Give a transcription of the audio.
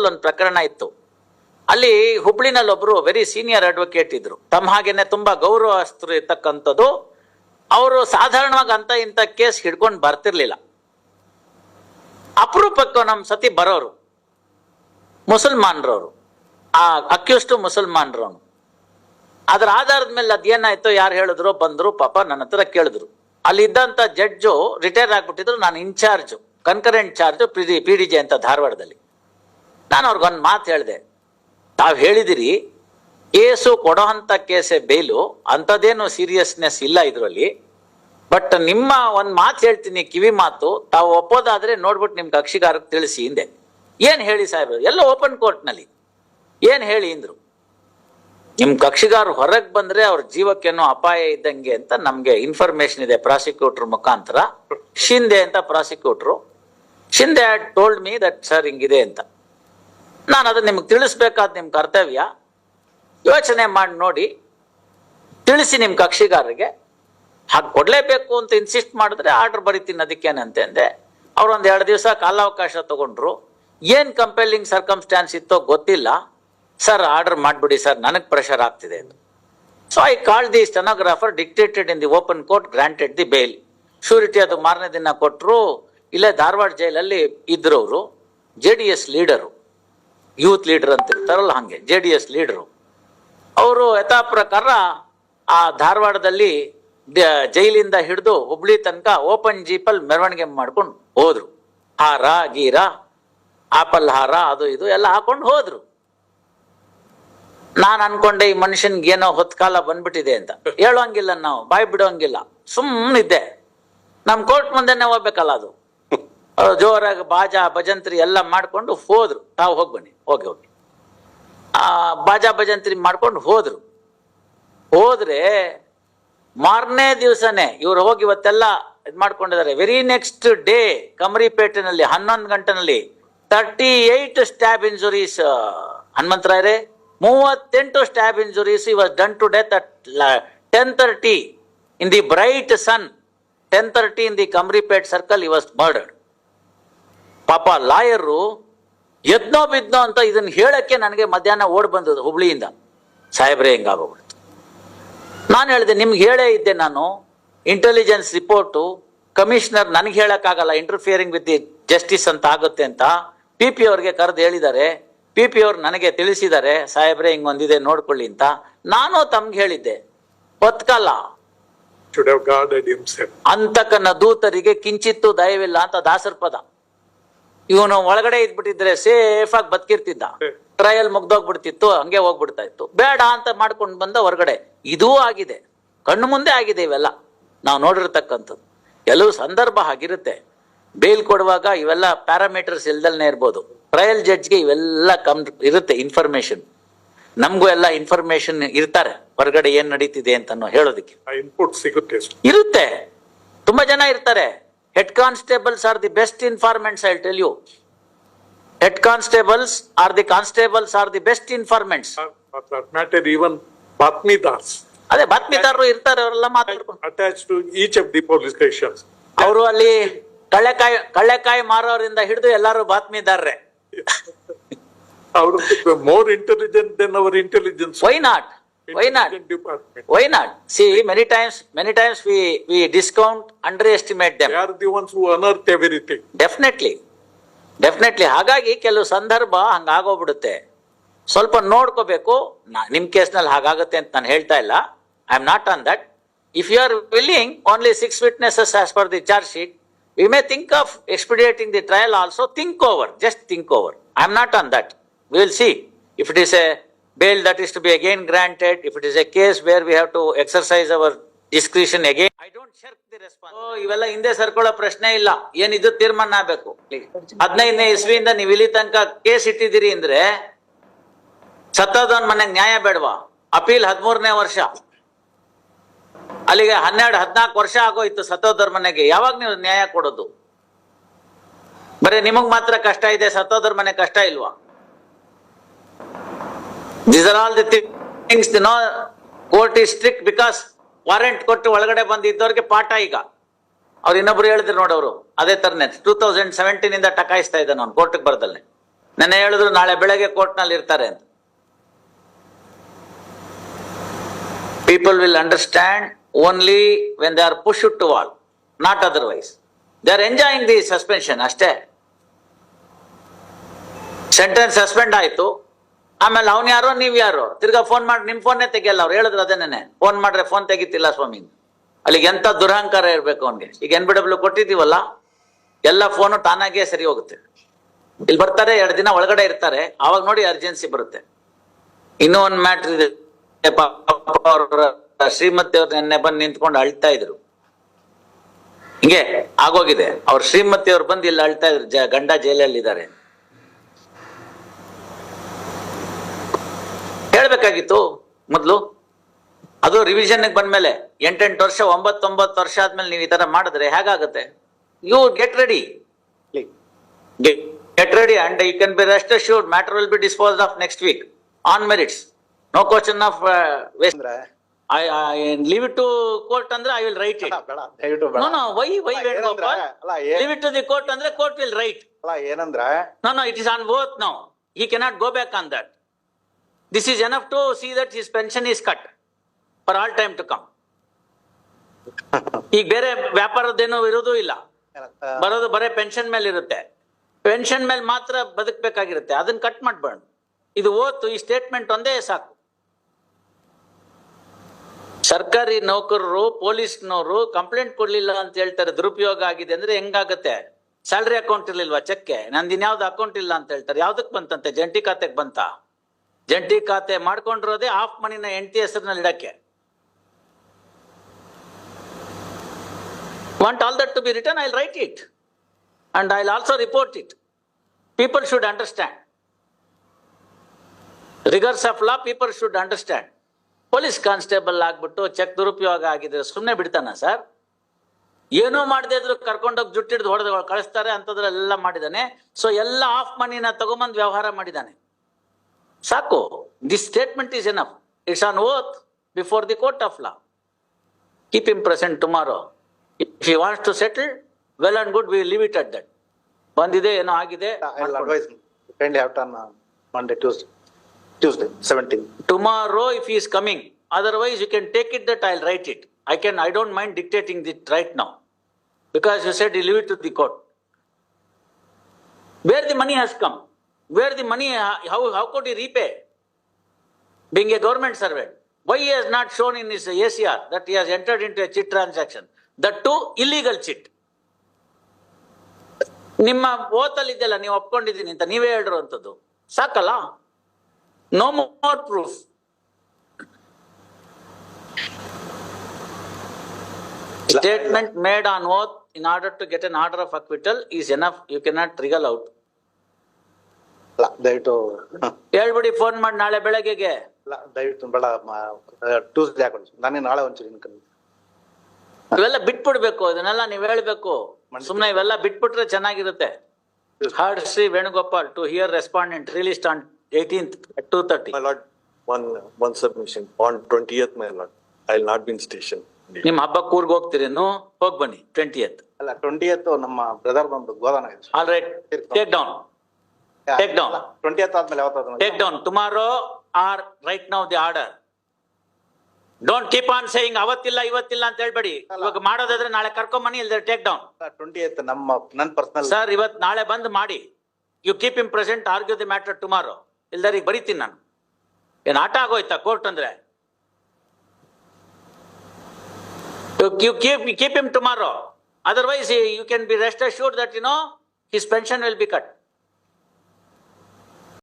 ಕೇರಳದಲ್ಲಿ ಒಂದು ಪ್ರಕರಣ ಇತ್ತು. ಅಲ್ಲಿ ಹುಬ್ಳಿನಲ್ಲಿ ಒಬ್ರು ವೆರಿ ಸೀನಿಯರ್ ಅಡ್ವೊಕೇಟ್ ಇದ್ರು. ತಮ್ಮ ಹಾಗೇನೆ ತುಂಬಾ ಗೌರವಸ್ಥರು ಇರ್ತಕ್ಕಂಥದ್ದು. ಅವರು ಸಾಧಾರಣವಾಗಿ ಅಂತ ಇಂಥ ಕೇಸ್ ಹಿಡ್ಕೊಂಡು ಬರ್ತಿರ್ಲಿಲ್ಲ. ಅಪರೂಪಕ್ಕೆ ನಮ್ಮ ಸತಿ ಬರೋರು. ಮುಸಲ್ಮಾನ್ರವರು. ಆ ಅಕ್ಯೂಸ್ಟು ಮುಸಲ್ಮಾನ್ರವನು. ಅದ್ರ ಆಧಾರದ ಮೇಲೆ ಅದೇನಾಯ್ತು ಯಾರು ಹೇಳಿದ್ರು ಬಂದ್ರು ಪಾಪ ನನ್ನ ಹತ್ರ ಕೇಳಿದ್ರು. ಅಲ್ಲಿ ಇದ್ದಂತ ಜಡ್ಜು ರಿಟೈರ್ ಆಗ್ಬಿಟ್ಟಿದ್ರು. ನಾನು incharge concurrent charge P P D J ಅಂತ ಧಾರವಾಡದಲ್ಲಿ. ನಾನು ಅವ್ರಿಗೊಂದು ಮಾತು ಹೇಳಿದೆ. ತಾವು ಹೇಳಿದಿರಿ ಕೇಸು ಕೊಡೋಂಥ ಕೇಸೆ ಬೇಲು, ಅಂಥದ್ದೇನು ಸೀರಿಯಸ್ನೆಸ್ ಇಲ್ಲ ಇದರಲ್ಲಿ. ಬಟ್ ನಿಮ್ಮ ಒಂದು ಮಾತು ಹೇಳ್ತೀನಿ, ಕಿವಿ ಮಾತು, ತಾವು ಒಪ್ಪೋದಾದ್ರೆ ನೋಡ್ಬಿಟ್ಟು ನಿಮ್ಮ ಕಕ್ಷಿಗಾರಕ್ಕೆ ತಿಳಿಸಿ ಹಿಂದೆ. ಏನು ಹೇಳಿ ಸಾಹೇಬ್ರು, ಎಲ್ಲ ಓಪನ್ ಕೋರ್ಟ್ನಲ್ಲಿ. ಏನು ಹೇಳಿ ಅಂದರು ನಿಮ್ಮ ಕಕ್ಷಿಗಾರ ಹೊರಗೆ ಬಂದ್ರೆ ಅವ್ರ ಜೀವಕ್ಕೇನೋ ಅಪಾಯ ಇದ್ದಂಗೆ ಅಂತ ನಮಗೆ ಇನ್ಫಾರ್ಮೇಶನ್ ಇದೆ ಪ್ರಾಸಿಕ್ಯೂಟರ್ ಮುಖಾಂತರ. ಶಿಂದೆ ಅಂತ ಪ್ರಾಸಿಕ್ಯೂಟ್ರು. Shinde told me that sir, ಹಿಂಗಿದೆ ಅಂತ. ನಾನು ಅದನ್ನು ನಿಮಗೆ ತಿಳಿಸ್ಬೇಕಾದ ನಿಮ್ಮ ಕರ್ತವ್ಯ. ಯೋಚನೆ ಮಾಡಿ ನೋಡಿ. ತಿಳಿಸಿ ನಿಮ್ಮ ಕಕ್ಷಿಗಾರರಿಗೆ. ಹಾಗೆ ಕೊಡಲೇಬೇಕು ಅಂತ ಇನ್ಸಿಸ್ಟ್ ಮಾಡಿದ್ರೆ ಆರ್ಡರ್ ಬರಿತೀನಿ ಅದಕ್ಕೇನಂತೆ ಅಂದೆ ಅವ್ರು ಒಂದು ಎರಡು ದಿವಸ ಕಾಲಾವಕಾಶ ತಗೊಂಡ್ರು. ಏನು ಕಂಪೆಲ್ಲಿಂಗ್ ಸರ್ಕಮ್ಸ್ಟ್ಯಾನ್ಸ್ ಇತ್ತೋ ಗೊತ್ತಿಲ್ಲ. ಸರ್ ಆರ್ಡರ್ ಮಾಡಿಬಿಡಿ ಸರ್, ನನಗೆ ಪ್ರೆಷರ್ ಆಗ್ತಿದೆ ಅಂತ so I call the stenographer dictated in the open court granted the bail surety ಅದು ಮಾರನೇ ದಿನ ಕೊಟ್ಟರು ಇಲ್ಲೇ ಧಾರವಾಡ ಜೈಲಲ್ಲಿ ಇದ್ರು ಅವರು J D S leader youth leader ಅಂತ ಇರ್ತಾರಲ್ಲ ಹಂಗೆ, ಜೆ ಡಿ ಎಸ್ ಲೀಡರು. ಅವರು ಯಥಾ ಪ್ರಕಾರ ಆ ಧಾರವಾಡದಲ್ಲಿ ಜೈಲಿಂದ ಹಿಡಿದು ಹುಬ್ಳಿ ತನಕ ಓಪನ್ ಜೀಪಲ್ ಮೆರವಣಿಗೆ ಮಾಡ್ಕೊಂಡು ಹೋದ್ರು. ಹಾರ, ಗೀರ, ಆಪಲ್ ಹಾರ, ಅದು ಇದು ಎಲ್ಲ ಹಾಕೊಂಡು ಹೋದ್ರು. ನಾನು ಅನ್ಕೊಂಡೆ ಈ ಮನುಷ್ಯನ್ಗೆ ಏನೋ ಹೊತ್ಕಾಲ ಬಂದ್ಬಿಟ್ಟಿದೆ ಅಂತ. ಹೇಳೋಂಗಿಲ್ಲ ನಾವು, ಬಾಯ್ ಬಿಡೋಂಗಿಲ್ಲ. ಸುಮ್ಮನಿದ್ದೆ ನಮ್ಮ ಕೋರ್ಟ್ ಮುಂದೆನೆ ಹೋಗ್ಬೇಕಲ್ಲ ಅದು. ಜೋರಾಗಿ ಬಾಜಾ, ಭಜಂತ್ರಿ ಎಲ್ಲ ಮಾಡ್ಕೊಂಡು ಹೋದ್ರು. ತಾವು ಹೋಗಿ ಬನ್ನಿ. ಹೋಗಿ ಹೋಗಿ. ಆ, ಬಾಜಾ, ಭಜಂತ್ರಿ ಮಾಡ್ಕೊಂಡು ಹೋದ್ರು. ಹೋದ್ರೆ ಮಾರನೇ ದಿವಸನೇ ಇವ್ರು ಹೋಗಿ ಇವತ್ತೆಲ್ಲ ಇದು ಮಾಡ್ಕೊಂಡಿದ್ದಾರೆ. ವೆರಿ ನೆಕ್ಸ್ಟ್ ಡೇ ಕಮರಿಪೇಟೆನಲ್ಲಿ, ಹನ್ನೊಂದು ಗಂಟೆನಲ್ಲಿ ತರ್ಟಿ ಏಟ್ ಸ್ಟ್ಯಾಬ್ ಇಂಜುರೀಸ್ ಹನುಮಂತರಾಯರೇ ಮೂವತ್ತೆಂಟು stab injuries he done to death at ten thirty in the bright sun ten thirty in the Kamaripet circle he murdered ಪಾಪ ಲಾಯರು ಎದ್ನೋ ಬಿದ್ನೋ ಅಂತ ಇದನ್ನ ಹೇಳಕ್ಕೆ ನನಗೆ ಮಧ್ಯಾಹ್ನ ಓಡ್ ಬಂದದ್ದು ಹುಬ್ಳಿಯಿಂದ. ಸಾಹೇಬ್ರೆ ಹಿಂಗಾಗೋಗ್ಬಿಡ್ತು ನಾನು ಹೇಳಿದೆ ನಿಮ್ಗೆ ಹೇಳೇ ಇದ್ದೆ ನಾನು. ಇಂಟೆಲಿಜೆನ್ಸ್ ರಿಪೋರ್ಟು ಕಮಿಷನರ್ ನನಗೆ ಹೇಳಕ್ಕಾಗಲ್ಲ ಇಂಟರ್ಫಿಯರಿಂಗ್ ವಿತ್ ದಿ ಜಸ್ಟಿಸ್ ಅಂತ ಆಗುತ್ತೆ ಅಂತ ಪಿ ಪಿ ಅವ್ರಿಗೆ ಕರೆದು ಹೇಳಿದ್ದಾರೆ. ಪಿ ಪಿ ಅವ್ರು ನನಗೆ ತಿಳಿಸಿದ್ದಾರೆ. ಸಾಹೇಬ್ರೆ ಹಿಂಗೊಂದಿದೆ ನೋಡ್ಕೊಳ್ಳಿ ಅಂತ. ನಾನು ತಮ್ಗೆ ಹೇಳಿದ್ದೆ. himself. ಅಂತಕನ ದೂತರಿಗೆ ಕಿಂಚಿತ್ತು ದಯವಿಲ್ಲ ಅಂತ ದಾಸರ ಪದ. ಇವನು ಒಳಗಡೆ ಇದ್ಬಿಟ್ಟಿದ್ರೆ ಸೇಫ್ ಆಗಿ ಬದುಕಿರ್ತಿದ್ದ. ಟ್ರಯಲ್ ಮುಗ್ದೋಗ್ಬಿಡ್ತಿತ್ತು ಹಂಗೆ ಹೋಗ್ಬಿಡ್ತಾ ಇತ್ತು ಬೇಡ ಅಂತ ಮಾಡ್ಕೊಂಡು ಬಂದ ಹೊರಗಡೆ. ಇದೂ ಆಗಿದೆ. ಕಣ್ಣು ಮುಂದೆ ಆಗಿದೆ ಇವೆಲ್ಲ. ನಾವು ನೋಡಿರ್ತಕ್ಕಂಥದ್ದು. ಕೆಲವು ಸಂದರ್ಭ ಆಗಿರುತ್ತೆ ಬೇಲ್ ಕೊಡುವಾಗ ಇವೆಲ್ಲ ಪ್ಯಾರಾಮೀಟರ್ಸ್ ಇಲ್ದಲ್ನೇ ಇರ್ಬೋದು. ಟ್ರಯಲ್ ಜಡ್ಜ್ಗೆ ಇವೆಲ್ಲ ಕಮ್ ಇರುತ್ತೆ ಇನ್ಫಾರ್ಮೇಶನ್ ನಮಗೂ ಎಲ್ಲ ಇನ್ಫಾರ್ಮೇಶನ್ ಇರ್ತಾರೆ. ಹೊರಗಡೆ ಏನ್ ನಡೀತಿದೆ ಅಂತ ಹೇಳೋದಕ್ಕೆ. ಇನ್ಪುಟ್ ಸಿಗುತ್ತೆ ಇರುತ್ತೆ. ತುಂಬಾ ಜನ ಇರ್ತಾರೆ. Head constables are the best informants I tell you head constables are the constables are the best informants even that matter even batmidars ಅದೇ ಬಾತ್ಮಿದಾರರು ಇರ್ತಾರೆ ಅವರೆಲ್ಲ ಮಾತಾಡ್ಕೊಂಡು. Attach to each of the police stations. ಅವರು ಅಲ್ಲಿ ಕಳ್ಳೆಕಾಯಿ ಕಳ್ಳೆಕಾಯಿ ಮಾರೋರಿಂದ ಹಿಡಿದು ಎಲ್ಲರೂ ಬಾತ್ಮೀದಾರರೇ ಅವರು more intelligent than our intelligence our intelligence. Why not why not intelligent department. Why not see many times many times we we discount underestimate They them are the ones who unearth everything. Definitely definitely ಹಾಗಾಗಿ ಕೆಲವು ಸಂದರ್ಭ ಹಂಗಾಗೋಗ್ಬಿಡುತ್ತೆ. ಸ್ವಲ್ಪ ನೋಡ್ಕೋಬೇಕು. ನಾ- ನಿಮ್ ಕೇಸ್ನಲ್ಲಿ ಹಾಗಾಗುತ್ತೆ ಅಂತ ನಾನು ಹೇಳ್ತಾ ಇಲ್ಲ. I am not on that if you are willing only six witnesses as per the charge sheet we may think of expediting the trial also think over just think over I am not on that we will see if it is a bail that is to if it granted a it where a case to exercise our to exercise our discretion again I don't shirk the response ಇವೆಲ್ಲ ಹಿಂದೆ ಸರ್ಕೊಳ್ಳೋ ಪ್ರಶ್ನೆ ಇಲ್ಲ. ಏನಿದು ತೀರ್ಮಾನ ಆಗ್ಬೇಕು? ಹದಿನೈದನೇ ಇಸ್ವಿಯಿಂದ ನೀವು ಇಲ್ಲಿ ತನಕ ಕೇಸ್ ಇಟ್ಟಿದ್ದೀರಿ ಅಂದ್ರೆ ಸತ್ತದವನ್ ಮನೆಗೆ ನ್ಯಾಯ ಬೇಡವಾ? ಅಪೀಲ್ ಹದಿಮೂರನೇ ವರ್ಷ. ಅಲ್ಲಿಗೆ ಹನ್ನೆರಡು, ಹದಿನಾಲ್ಕು ವರ್ಷ ಆಗೋಯ್ತು ಸತ್ತೋದರ್ ಮನೆಗೆ. ಯಾವಾಗ ನೀವು ನ್ಯಾಯ ಕೊಡೋದು? ಬರೀ ನಿಮಗ್ ಮಾತ್ರ ಕಷ್ಟ ಇದೆ ಸತ್ತೋದರ್ ಮನೆ ಕಷ್ಟ ಇಲ್ವಾ? These are all the things no court is strict because warrant ಕೊಟ್ಟು ಒಳಗಡೆ ಬಂದಿದ್ದವ್ರಿಗೆ ಪಾಠ ಈಗ. ಅವ್ರು ಇನ್ನೊಬ್ರು ಹೇಳಿದ್ರು ನೋಡೋರು ಅದೇ ತರನೇ. ಟೂ ತೌಸಂಡ್ ಸೆವೆಂಟೀನ್ ಇಂದ ಟಕಾಯಿಸ್ತಾ ಇದ್ದಾನೆ ಅವ್ನು ಕೋರ್ಟ್ಗೆ ಬರದಲ್ಲೇ. ನೆನ್ನೆ ಹೇಳಿದ್ರು ನಾಳೆ ಬೆಳಗ್ಗೆ ಕೋರ್ಟ್ನಲ್ಲಿ ಇರ್ತಾರೆ ಅಂತ. People will understand only when they are push to wall not otherwise they are enjoying the suspension ಅಷ್ಟೇ. ಸೆಂಟೆನ್ಸ್ ಸಸ್ಪೆಂಡ್ ಆಯ್ತು. ಆಮೇಲೆ ಅವ್ನು ಯಾರೋ, ನೀವ್ ಯಾರೋ? ತಿರ್ಗಾ ಫೋನ್ ಮಾಡಿ, ನಿಮ್ ಫೋನ್ನೇ ತೆಗಿಯಲ್ಲ ಅವ್ರು. ಹೇಳಿದ್ರು ಅದೇನೇ ಫೋನ್ ಮಾಡ್ರೆ ಫೋನ್ ತೆಗಿತಿಲ್ಲ ಸ್ವಾಮಿ. ಅಲ್ಲಿಗೆ ಎಂತ ದುರಹಂಕಾರ ಇರ್ಬೇಕು ಅವ್ನಿಗೆ. ಈಗ ಎನ್ ಬಿ ಡಬ್ಲ್ಯೂ ಕೊಟ್ಟಿದೀವಲ್ಲ ಎಲ್ಲ ಫೋನು ತಾನಾಗೆ ಸರಿ ಹೋಗುತ್ತೆ. ಇಲ್ಲಿ ಬರ್ತಾರೆ, ಎರಡು ದಿನ ಒಳಗಡೆ ಇರ್ತಾರೆ. ಅವಾಗ ನೋಡಿ ಅರ್ಜೆನ್ಸಿ ಬರುತ್ತೆ. ಇನ್ನೂ ಒಂದ್ ಮ್ಯಾಟ್ರ್ ಇದೆ. ಶ್ರೀಮತಿ ಅವ್ರು ನಿನ್ನೆ ಬಂದು ನಿಂತ್ಕೊಂಡು ಅಳ್ತಾ ಇದ್ರು. ಹಿಂಗೆ ಆಗೋಗಿದೆ. ಅವ್ರ ಶ್ರೀಮತಿ ಅವ್ರು ಬಂದು ಇಲ್ಲಿ ಅಳ್ತಾ ಇದ್ರು. ಗಂಡ ಜೈಲಲ್ಲಿ ಇದ್ದಾರೆ ಹೇಳ್ಬೇಕಾಗಿತ್ತು ಮೊದಲು? ಅದು ರಿವಿಷನ್ ಬಂದ್ಮೇಲೆ ಎಂಟೆಂಟು ವರ್ಷ ಒಂಬತ್ತೊಂಬತ್ತು ವರ್ಷ ಆದ್ಮೇಲೆ ನೀವು ಈ ತರ ಮಾಡಿದ್ರೆ ಹೇಗಾಗುತ್ತೆ? You get ready get ready and you can be rest assured matter will be dispose of next week on merits no question of waste ಅಂದ್ರೆ? I leave it to court ಅಂದ್ರೆ I will write it no no why why leave it to the court ಅಂದ್ರೆ court will write ಅಲ್ಲ ಏನಂದ್ರೆ? No no it is on both now he cannot go back on that. This is enough to see that his pension is cut for all time to come. ಈಗ ಬೇರೆ ವ್ಯಾಪಾರದೇನು ಇರೋದು ಇಲ್ಲ. ಬರೋದು ಬರೇ pension ಮೇಲೆ ಇರುತ್ತೆ. ಪೆನ್ಷನ್ ಮೇಲೆ ಮಾತ್ರ ಬದುಕಬೇಕಾಗಿರುತ್ತೆ. ಅದನ್ನ ಕಟ್ ಮಾಡ್ಬಾರ್ದು. ಇದು ಓತು, ಈ ಸ್ಟೇಟ್ಮೆಂಟ್ ಒಂದೇ ಸಾಕು. ಸರ್ಕಾರಿ ನೌಕರರು, ಪೊಲೀಸ್ನವರು ಕಂಪ್ಲೇಂಟ್ ಕೊಡ್ಲಿಲ್ಲ ಅಂತ ಹೇಳ್ತಾರೆ, ದುರುಪಯೋಗ ಆಗಿದೆ ಅಂದ್ರೆ ಹೆಂಗಾಗತ್ತೆ? ಸ್ಯಾಲ್ರಿ ಅಕೌಂಟ್ ಇರ್ಲಿಲ್ವಾ ಚೆಕ್ಕೆ ನಂದು ಇನ್ಯಾವ್ದು ಅಕೌಂಟ್ ಇಲ್ಲ ಅಂತ ಹೇಳ್ತಾರೆ. ಯಾವ್ದಕ್ ಬಂತಂತೆ? ಜಂಟಿ ಖಾತೆಗೆ ಬಂತ? ಜಂಟಿ ಖಾತೆ ಮಾಡ್ಕೊಂಡಿರೋದೇ ಆಫ್ ಮನಿನ ಎಂಟಿ ಹೆಸರಿನಲ್ಲಿ ಇಡಕ್ಕೆ. Want all that to be return I'll write it And I'll also report it people should understand rigours of law people should understand police constable ಆಗ್ಬಿಟ್ಟು ಚೆಕ್ ದುರುಪಯೋಗ ಆಗಿದ್ರೆ ಸುಮ್ಮನೆ ಬಿಡ್ತಾನ ಸರ್ ಏನೋ ಮಾಡದೇ ಇದ್ರು ಕರ್ಕೊಂಡೋಗಿ ಜುಟ್ಟಿಡ್ದು ಹೊಡೆದು ಕಳಿಸ್ತಾರೆ ಅಂತದ್ರೆಲ್ಲ ಮಾಡಿದಾನೆ. ಸೊ ಎಲ್ಲ ಆಫ್ ಮನಿನ ತಗೊಂಬಂದು ವ್ಯವಹಾರ ಮಾಡಿದಾನೆ. ಸಾಕು this statement is enough it's on oath before the court of law keep him present tomorrow. If he wants to settle, well and good, we will leave it at that. ಬಂದಿದೆ ಏನೋ ಆಗಿದೆ I'll advise him. Kindly have it on uh, Monday, Tuesday, Tuesday, seventeen. Tomorrow if he is coming otherwise you can take it that i'll write it i can i don't mind dictating it right now because you said you leave it to the court where the money has come where the money how how could he repay being a government servant why he has not shown in his acr that he has entered into a chit transaction that too illegal chit ನಿಮ್ಮ ಓತಲ್ಲಿ ಇದೆಯಲ್ಲ ನೀವು ಒಪ್ಕೊಂಡಿದ್ದೀನಿ ಅಂತ ನೀವೇ ಹೇಳಿರುವಂಥದ್ದು ಸಾಕಲ್ಲ no more proof Statement made on oath in order to get an order of acquittal is enough. You cannot wriggle out. ಅಲ್ಲ ದಯವಿಟ್ಟು ಹೇಳ್ಬಿಡಿ ಫೋನ್ ಮಾಡಿ ನಾಳೆ ಬೆಳಗ್ಗೆಗೆ. ಅಲ್ಲ ದಯವಿಟ್ಟು ಬೇಡ ಟ್ಯೂಸ್ಡೇ ಹಾಕೊಳ್ಳಿ ನಾನೇ ನಾಳೆ ಒಂಚೂರು ಇನ್ಕಮ್ ಇವೆಲ್ಲ ಬಿಟ್ಬಿಡ್ಬೇಕು ಅದನ್ನೆಲ್ಲ ನೀವ್ ಹೇಳ್ಬೇಕು. ಸುಮ್ನೆ ಇವೆಲ್ಲ ಬಿಟ್ಬಿಟ್ರೆ ಚೆನ್ನಾಗಿರುತ್ತೆ. Heard Shri Venugopal to hear respondent released on eighteenth two thirty one one submission on twentieth my twentieth, I lord, not been station ನಿಮ್ಮ ಹಬ್ಬಕ್ಕೆ ಊರ್ಗ್ ಹೋಗ್ತೀರೇನು ಹೋಗ್ ಬನ್ನಿ ಟ್ವೆಂಟಿಯತ್ ಅಲ್ಲ ಟ್ವೆಂಟಿ ನಮ್ಮ ಬ್ರದರ್ ಬಂದು ಗೋದಾನ all right take down Take down twenty ಆದ್ಮೇಲೆ ಯಾವತ್ತಾದ್ರು take down tomorrow or right now the order don't keep on saying ಅವತ್ತಿಲ್ಲ ಇವತ್ತಿಲ್ಲ ಅಂತ ಹೇಳ್ಬೇಡಿ. ಇವಾಗ ಮಾಡೋದಾದ್ರೆ ನಾಳೆ ಕರ್ಕೊಂಬನ್ನಿ ಇಲ್ದ್ರೆ ಟೇಕ್ ಡೌನ್ ಟ್ವೆಂಟಿ ನಮ್ಮ ನನ್ನ ಪರ್ಸನಲ್ ಸರ್ ಇವತ್ ನಾಳೆ ಬಂದ್ ಮಾಡಿ. You keep him present argue the matter tomorrow ಇಲ್ದಾರೆ ಈಗ ಬರೀತೀನಿ ನಾನು. ಏನ್ ಆಟ ಆಗೋಯ್ತಾ ಕೋರ್ಟ್ ಅಂದ್ರೆ? You keep keep him tomorrow otherwise you can be rest assure that you know his pension will be cut